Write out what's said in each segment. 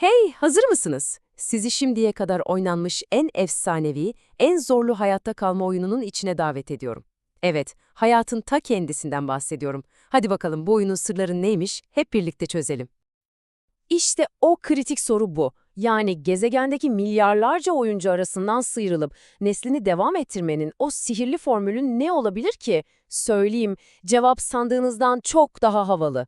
Hey, hazır mısınız? Sizi şimdiye kadar oynanmış en efsanevi, en zorlu hayatta kalma oyununun içine davet ediyorum. Evet, hayatın ta kendisinden bahsediyorum. Hadi bakalım bu oyunun sırları neymiş? Hep birlikte çözelim. İşte o kritik soru bu. Yani gezegendeki milyarlarca oyuncu arasından sıyrılıp neslini devam ettirmenin o sihirli formülün ne olabilir ki? Söyleyeyim, cevap sandığınızdan çok daha havalı.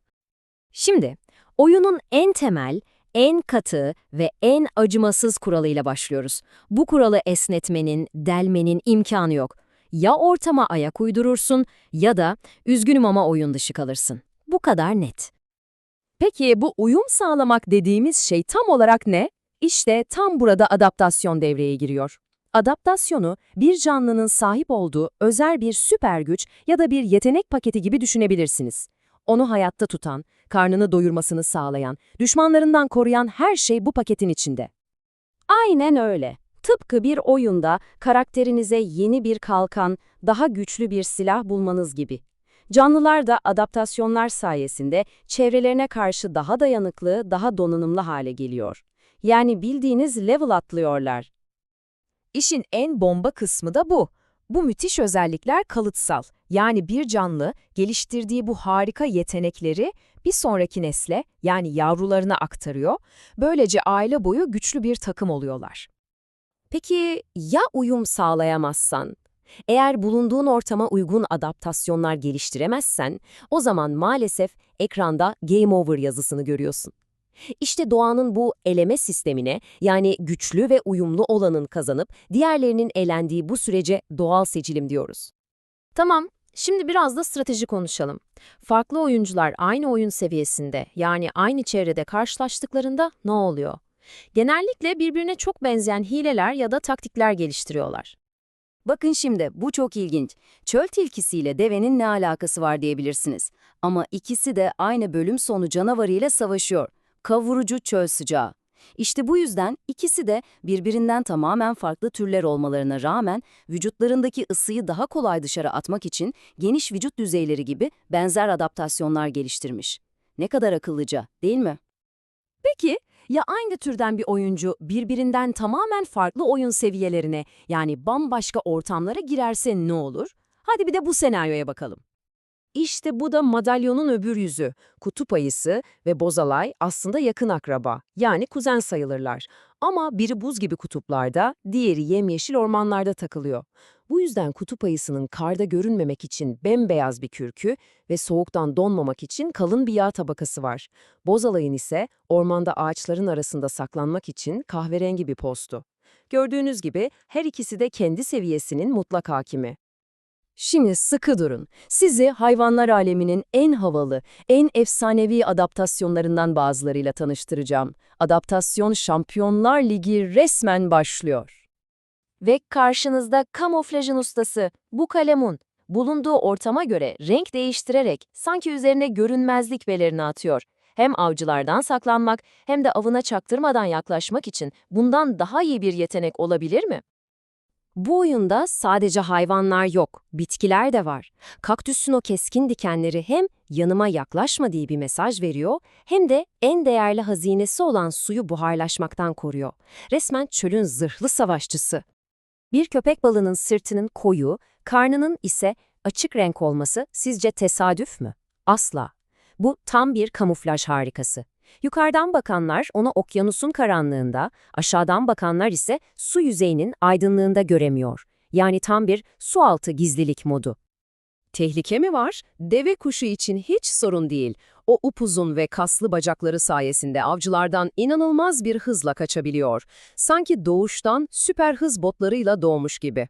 Şimdi, oyunun en temel, en katı ve en acımasız kuralıyla başlıyoruz. Bu kuralı esnetmenin, delmenin imkanı yok. Ya ortama ayak uydurursun ya da üzgünüm ama oyun dışı kalırsın. Bu kadar net. Peki bu uyum sağlamak dediğimiz şey tam olarak ne? İşte tam burada adaptasyon devreye giriyor. Adaptasyonu bir canlının sahip olduğu özel bir süper güç ya da bir yetenek paketi gibi düşünebilirsiniz. Onu hayatta tutan, karnını doyurmasını sağlayan, düşmanlarından koruyan her şey bu paketin içinde. Aynen öyle. Tıpkı bir oyunda karakterinize yeni bir kalkan, daha güçlü bir silah bulmanız gibi. Canlılar da adaptasyonlar sayesinde çevrelerine karşı daha dayanıklı, daha donanımlı hale geliyor. Yani bildiğiniz level atlıyorlar. İşin en bomba kısmı da bu. Bu müthiş özellikler kalıtsal. Yani bir canlı geliştirdiği bu harika yetenekleri bir sonraki nesle yani yavrularına aktarıyor. Böylece aile boyu güçlü bir takım oluyorlar. Peki ya uyum sağlayamazsan? Eğer bulunduğun ortama uygun adaptasyonlar geliştiremezsen, o zaman maalesef ekranda Game Over yazısını görüyorsun. İşte doğanın bu eleme sistemine, yani güçlü ve uyumlu olanın kazanıp diğerlerinin elendiği bu sürece doğal seçilim diyoruz. Tamam, şimdi biraz da strateji konuşalım. Farklı oyuncular aynı oyun seviyesinde, yani aynı çevrede karşılaştıklarında ne oluyor? Genellikle birbirine çok benzeyen hileler ya da taktikler geliştiriyorlar. Bakın şimdi bu çok ilginç. Çöl tilkisiyle devenin ne alakası var diyebilirsiniz. Ama ikisi de aynı bölüm sonu canavarıyla savaşıyor. Kavurucu çöl sıcağı. İşte bu yüzden ikisi de birbirinden tamamen farklı türler olmalarına rağmen vücutlarındaki ısıyı daha kolay dışarı atmak için geniş vücut düzeyleri gibi benzer adaptasyonlar geliştirmiş. Ne kadar akıllıca, değil mi? Peki, ya aynı türden bir oyuncu birbirinden tamamen farklı oyun seviyelerine yani bambaşka ortamlara girerse ne olur? Hadi bir de bu senaryoya bakalım. İşte bu da madalyonun öbür yüzü. Kutup ayısı ve bozalay aslında yakın akraba, yani kuzen sayılırlar. Ama biri buz gibi kutuplarda, diğeri yemyeşil ormanlarda takılıyor. Bu yüzden kutup ayısının karda görünmemek için bembeyaz bir kürkü ve soğuktan donmamak için kalın bir yağ tabakası var. Bozalayın ise ormanda ağaçların arasında saklanmak için kahverengi bir postu. Gördüğünüz gibi her ikisi de kendi seviyesinin mutlak hakimi. Şimdi sıkı durun. Sizi hayvanlar aleminin en havalı, en efsanevi adaptasyonlarından bazılarıyla tanıştıracağım. Adaptasyon Şampiyonlar Ligi resmen başlıyor. Ve karşınızda kamuflajın ustası, bu kalemun. Bulunduğu ortama göre renk değiştirerek sanki üzerine görünmezlik belerini atıyor. Hem avcılardan saklanmak hem de avına çaktırmadan yaklaşmak için bundan daha iyi bir yetenek olabilir mi? Bu oyunda sadece hayvanlar yok, bitkiler de var. Kaktüsün o keskin dikenleri hem yanıma yaklaşma diye bir mesaj veriyor, hem de en değerli hazinesi olan suyu buharlaşmaktan koruyor. Resmen çölün zırhlı savaşçısı. Bir köpek balığının sırtının koyu, karnının ise açık renk olması sizce tesadüf mü? Asla. Bu tam bir kamuflaj harikası. Yukarıdan bakanlar onu okyanusun karanlığında, aşağıdan bakanlar ise su yüzeyinin aydınlığında göremiyor. Yani tam bir sualtı gizlilik modu. Tehlike mi var? Deve kuşu için hiç sorun değil. O upuzun ve kaslı bacakları sayesinde avcılardan inanılmaz bir hızla kaçabiliyor. Sanki doğuştan süper hız botlarıyla doğmuş gibi.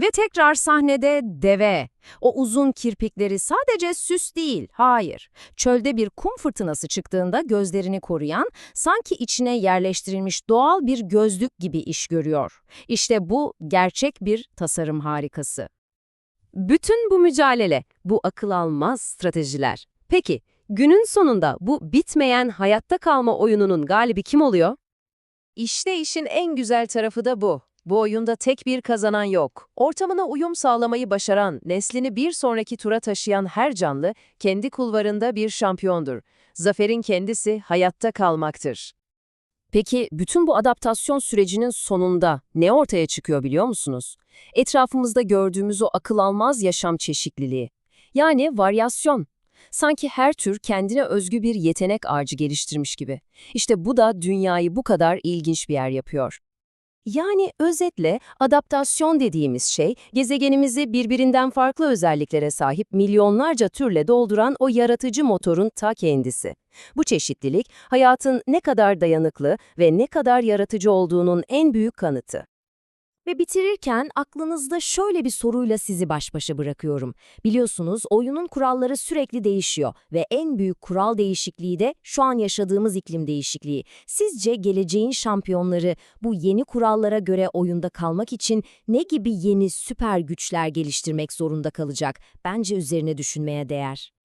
Ve tekrar sahnede deve. O uzun kirpikleri sadece süs değil, hayır. Çölde bir kum fırtınası çıktığında gözlerini koruyan, sanki içine yerleştirilmiş doğal bir gözlük gibi iş görüyor. İşte bu gerçek bir tasarım harikası. Bütün bu mücadele, bu akıl almaz stratejiler. Peki, günün sonunda bu bitmeyen hayatta kalma oyununun galibi kim oluyor? İşte işin en güzel tarafı da bu. Bu oyunda tek bir kazanan yok. Ortamına uyum sağlamayı başaran, neslini bir sonraki tura taşıyan her canlı kendi kulvarında bir şampiyondur. Zaferin kendisi hayatta kalmaktır. Peki bütün bu adaptasyon sürecinin sonunda ne ortaya çıkıyor biliyor musunuz? Etrafımızda gördüğümüz o akıl almaz yaşam çeşitliliği. Yani varyasyon. Sanki her tür kendine özgü bir yetenek ağacı geliştirmiş gibi. İşte bu da dünyayı bu kadar ilginç bir yer yapıyor. Yani özetle adaptasyon dediğimiz şey gezegenimizi birbirinden farklı özelliklere sahip milyonlarca türle dolduran o yaratıcı motorun ta kendisi. Bu çeşitlilik hayatın ne kadar dayanıklı ve ne kadar yaratıcı olduğunun en büyük kanıtı. Ve bitirirken aklınızda şöyle bir soruyla sizi baş başa bırakıyorum. Biliyorsunuz oyunun kuralları sürekli değişiyor ve en büyük kural değişikliği de şu an yaşadığımız iklim değişikliği. Sizce geleceğin şampiyonları bu yeni kurallara göre oyunda kalmak için ne gibi yeni süper güçler geliştirmek zorunda kalacak? Bence üzerine düşünmeye değer.